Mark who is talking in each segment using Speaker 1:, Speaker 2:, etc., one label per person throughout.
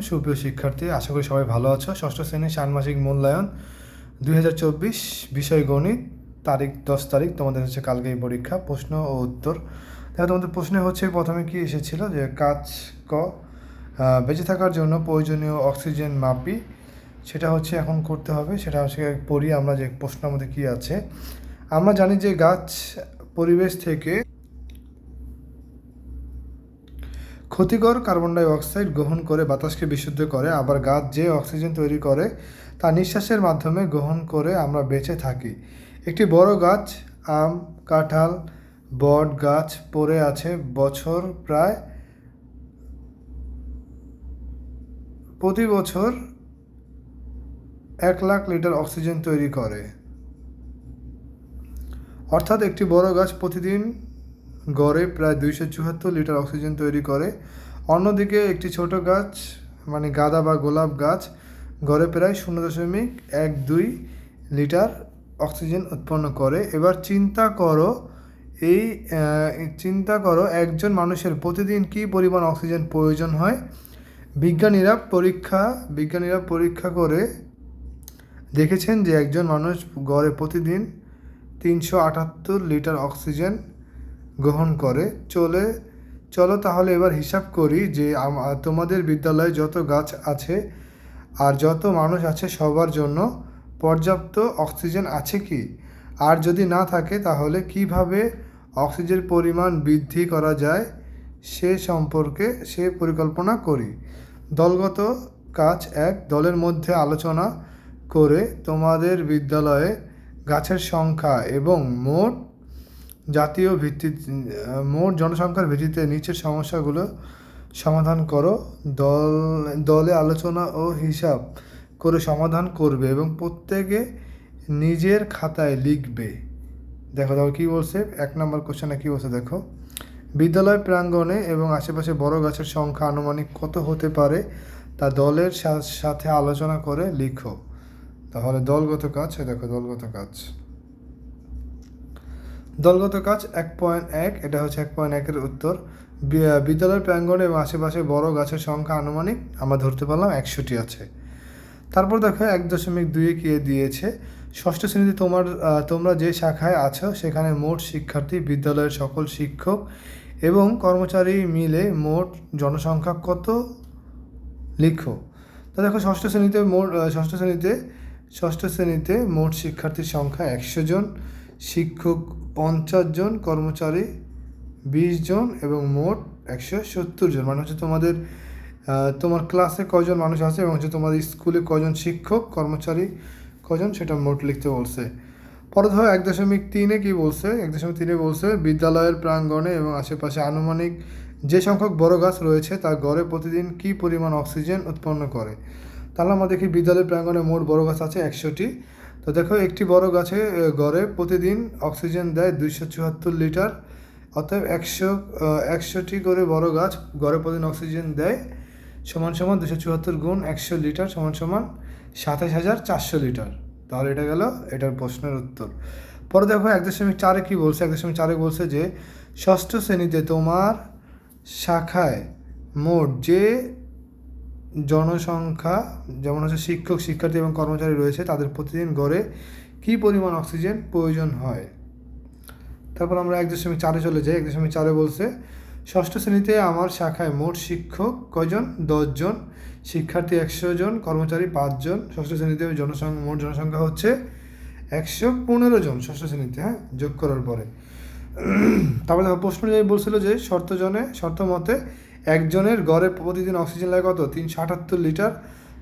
Speaker 1: সুপ্রিয় শিক্ষার্থী, আশা করি সবাই ভালো আছো। ষষ্ঠ শ্রেণির ষান্মাসিক মূল্যায়ন দুই হাজার চব্বিশ বিষয় গণিত, তারিখ দশ তারিখ, তোমাদের হচ্ছে কালকে এই পরীক্ষা, প্রশ্ন ও উত্তর। দেখো, তোমাদের প্রশ্নে হচ্ছে প্রথমে কি এসেছিল? যে কাজ ক বেঁচে থাকার জন্য প্রয়োজনীয় অক্সিজেন মাপি, সেটা হচ্ছে এখন করতে হবে, সেটা হচ্ছে পড়ি আমরা যে প্রশ্নের মধ্যে কী আছে। আমরা জানি যে গাছ পরিবেশ থেকে ক্ষতিকর কার্বন ডাই অক্সাইড গ্রহণ করে বাতাসকে বিশুদ্ধ করে, আবার গাছ যে অক্সিজেন তৈরি করে, তা নিঃশ্বাসের মাধ্যমে গ্রহণ করে আমরা বেঁচে থাকি। একটি বড় গাছ, আম, কাঁঠাল, বট গাছ পড়ে আছে বছর প্রায় প্রতি বছর এক লাখ লিটার অক্সিজেন তৈরি করে। অর্থাৎ একটি বড় গাছ প্রতিদিন গড়ে প্রায় দুইশো চুয়াত্তর লিটার অক্সিজেন তৈরি করে। অন্যদিকে একটি ছোট গাছ মানে গাঁদা বা গোলাপ গাছ, গড়ে প্রায় শূন্য দশমিক এক দুই লিটার অক্সিজেন উৎপন্ন করে। এবার চিন্তা করো, এই চিন্তা করো একজন মানুষের প্রতিদিন কী পরিমাণ অক্সিজেন প্রয়োজন হয়? বিজ্ঞানীরা পরীক্ষা বিজ্ঞানীরা পরীক্ষা করে দেখেছেন যে একজন মানুষ গড়ে প্রতিদিন তিনশো আটাত্তর লিটার অক্সিজেন গ্রহণ করে, চলে। চলো তাহলে এবার হিসাব করি যে তোমাদের বিদ্যালয়ে যত গাছ আছে আর যত মানুষ আছে সবার জন্য পর্যাপ্ত অক্সিজেন আছে কি? আর যদি না থাকে তাহলে কীভাবে অক্সিজেন পরিমাণ বৃদ্ধি করা যায় সে সম্পর্কে সে পরিকল্পনা করি। দলগত কাজ এক, দলের মধ্যে আলোচনা করে তোমাদের বিদ্যালয়ে গাছের সংখ্যা এবং মোট জাতীয় ভিত্তি মোট জনসংখ্যার ভিত্তিতে নিচের সমস্যাগুলো সমাধান করো। দল, দলে আলোচনা ও হিসাব করে সমাধান করবে এবং প্রত্যেকে নিজের খাতায় লিখবে। দেখো দেখো কী বলছে? এক নম্বর কোশ্চেনে কী বলছে দেখো? বিদ্যালয় প্রাঙ্গণে এবং আশেপাশে বড় গাছের সংখ্যা আনুমানিক কত হতে পারে তা দলের সাথে আলোচনা করে লিখো। তাহলে দলগত কাজ, দেখো দলগত কাজ। দলগত কাজ এক পয়েন্ট এক, এটা হচ্ছে এক পয়েন্ট একের উত্তর। বিদ্যালয়ের প্রাঙ্গণে এবং আশেপাশে বড় গাছের সংখ্যা আনুমানিক, আমরা ধরতে পারলাম একশোটি আছে। তারপর দেখো, এক দশমিক দুইয়ে কে দিয়েছে। ষষ্ঠ শ্রেণীতে তোমার তোমরা যে শাখায় আছো, সেখানে মোট শিক্ষার্থী, বিদ্যালয়ের সকল শিক্ষক এবং কর্মচারী মিলে মোট জনসংখ্যা কত? লিখো। তা দেখো, ষষ্ঠ শ্রেণীতে মোট ষষ্ঠ শ্রেণীতে ষষ্ঠ শ্রেণীতে মোট শিক্ষার্থীর সংখ্যা একশো জন, শিক্ষক পঞ্চাশ জন কর্মচারী, বিশ জন এবং মোট একশো সত্তর জন। মানে হচ্ছে তোমাদের তোমার ক্লাসে কজন মানুষ আছে এবং হচ্ছে তোমাদের স্কুলে কজন শিক্ষক, কর্মচারী কজন সেটা মোট লিখতে বলছে। পরে ধরো এক দশমিক তিনে কী বলছে? এক দশমিক তিনে বলছে, বিদ্যালয়ের প্রাঙ্গণে এবং আশেপাশে আনুমানিক যে সংখ্যক বড় গাছ রয়েছে তা গড়ে প্রতিদিন কী পরিমাণ অক্সিজেন উৎপন্ন করে? তাহলে আমরা দেখি বিদ্যালয়ের প্রাঙ্গণে মোট বড় গাছ আছে একশোটি। তো দেখো, একটি বড় গাছে গড়ে প্রতিদিন অক্সিজেন দেয় দুইশো চুয়াত্তর লিটার। অতএব একশো একশোটি করে বড় গাছ গড়ে প্রতিদিন অক্সিজেন দেয় সমান সমান দুশো চুয়াত্তর গুণ একশো লিটার সমান সমান সাতাশ হাজার চারশো লিটার। তাহলে এটা গেল, এটার প্রশ্নের উত্তর। পরে দেখো, এক দশমিক চারে কী বলছে? এক দশমিক চারে বলছে যে, ষষ্ঠ শ্রেণীতে তোমার শাখায় মোট যে জনসংখ্যা, যেমন হচ্ছে শিক্ষক, শিক্ষার্থী এবং কর্মচারী রয়েছে, তাদের প্রতিদিন গড়ে কী পরিমাণ অক্সিজেন প্রয়োজন হয়? তারপর আমরা এক দশমিক চারে চলে যাই, এক দশমিক চারে বলছে, ষষ্ঠ শ্রেণীতে আমার শাখায় মোট শিক্ষক কজন দশজন শিক্ষার্থী একশো জন, কর্মচারী পাঁচজন ষষ্ঠ শ্রেণীতে জনসংখ্যা মোট জনসংখ্যা হচ্ছে একশো পনেরো জন ষষ্ঠ শ্রেণীতে হ্যাঁ যোগ করার পরে। তারপরে প্রশ্ন বলছিল যে শর্ত জনে শর্ত মতে একজনের গড়ে প্রতিদিন অক্সিজেন লাগে কত? তিনশো আটাত্তর লিটার।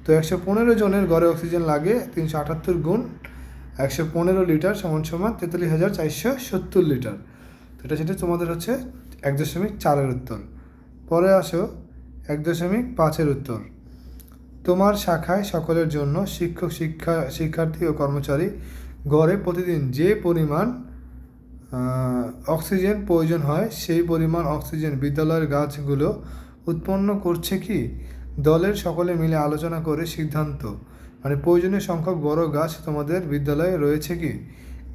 Speaker 1: তো একশো পনেরো জনের গড়ে অক্সিজেন লাগে তিনশো আটাত্তর গুণ একশো পনেরো লিটার সমান সমান তেতাল্লিশ হাজার চারশো সত্তর লিটার। তো এটা সেটা তোমাদের হচ্ছে এক দশমিক চারের উত্তর। পরে আসো, এক দশমিক পাঁচের উত্তর। তোমার শাখায় সকলের জন্য শিক্ষক, শিক্ষা, শিক্ষার্থী ও কর্মচারী গড়ে প্রতিদিন যে পরিমাণ অক্সিজেন প্রয়োজন হয়, সেই পরিমাণ অক্সিজেন বিদ্যালয়ের গাছগুলো উৎপন্ন করছে কি? দলের সকলে মিলে আলোচনা করে সিদ্ধান্ত। মানে প্রয়োজনীয় সংখ্যক বড় গাছ তোমাদের বিদ্যালয়ে রয়েছে কি?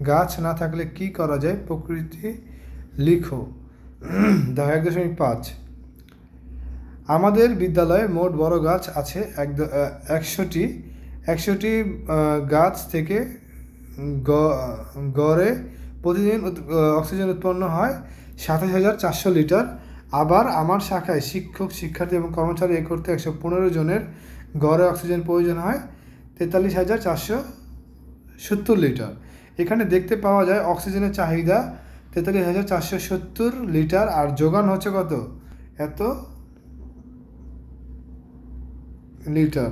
Speaker 1: গাছ না থাকলে কি করা যায়? প্রকৃতি লিখো। দেখো এক দশমিক পাঁচ। আমাদের বিদ্যালয়ে মোট বড় গাছ আছে এক একশোটি। একশোটি গাছ থেকে গড়ে প্রতিদিন অক্সিজেন উৎপন্ন হয় সাতাশ হাজার চারশো লিটার। আবার আমার শাখায় শিক্ষক, শিক্ষার্থী এবং কর্মচারী এ করতে একশো পনেরো জনের গড়ে অক্সিজেন প্রয়োজন হয়। তেতাল্লিশ হাজার চারশো সত্তর লিটার। এখানে দেখতে পাওয়া যায় অক্সিজেনের চাহিদা তেতাল্লিশ হাজার চারশো সত্তর লিটার। আর যোগান হচ্ছে কত? এত লিটার।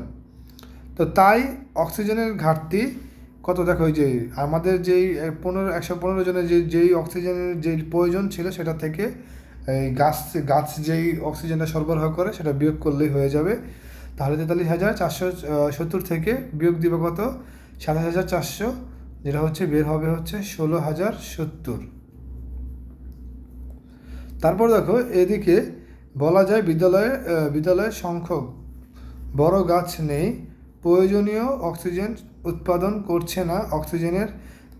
Speaker 1: তো তাই অক্সিজেনের ঘাটতি কত? দেখো ওই যে আমাদের যেই পনেরো, একশো পনেরো জনের যে, যেই অক্সিজেনের যে প্রয়োজন ছিল সেটা থেকে এই গাছ গাছ যেই অক্সিজেনটা সরবরাহ করে, সেটা বিয়োগ করলেই হয়ে যাবে। তাহলে তেতাল্লিশ হাজার চারশো সত্তর থেকে বিয়োগ দিবে কত? সাতাশ হাজার চারশো, যেটা হচ্ছে বের হবে হচ্ছে ষোলো হাজার সত্তর। তারপর দেখো, এদিকে বলা যায় বিদ্যালয়ে বিদ্যালয়ের সংখ্যক বড় গাছ নেই, প্রয়োজনীয় অক্সিজেন উৎপাদন করছে না, অক্সিজেনের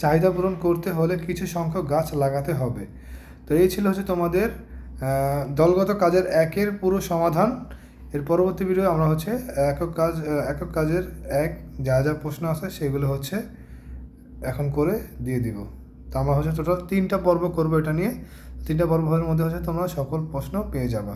Speaker 1: চাহিদা পূরণ করতে হলে কিছু সংখ্যক গাছ লাগাতে হবে। তো এই ছিল হচ্ছে তোমাদের দলগত কাজের একের পুরো সমাধান। এর পরবর্তী ভিডিও আমরা হচ্ছে একক কাজ একক কাজের এক যা যা প্রশ্ন আছে সেগুলো হচ্ছে এখন করে দিয়ে দিব। তো আমরা হচ্ছে টোটাল তিনটা পর্ব করব এটা নিয়ে। তিনটা পর্বের মধ্যে হচ্ছে তোমরা সকল প্রশ্ন পেয়ে যাবা।